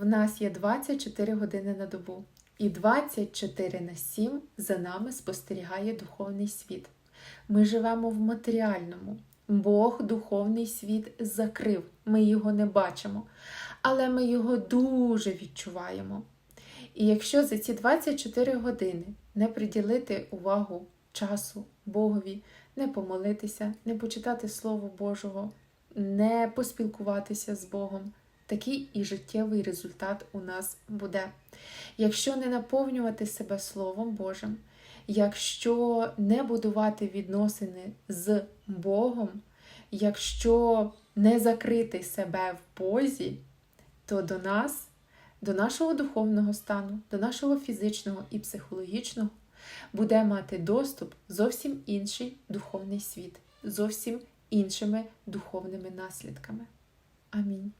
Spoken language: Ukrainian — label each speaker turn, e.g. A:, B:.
A: в нас є 24 години на добу, і 24 на 7 за нами спостерігає духовний світ. Ми живемо в матеріальному. Бог духовний світ закрив, ми його не бачимо, але ми його дуже відчуваємо. І якщо за ці 24 години не приділити увагу часу Богові, не помолитися, не почитати Слово Божого, не поспілкуватися з Богом, такий і життєвий результат у нас буде. Якщо не наповнювати себе Словом Божим, якщо не будувати відносини з Богом, якщо не закрити себе в Бозі, то до нас, до нашого духовного стану, до нашого фізичного і психологічного буде мати доступ зовсім інший духовний світ, зовсім іншими духовними наслідками. Амінь.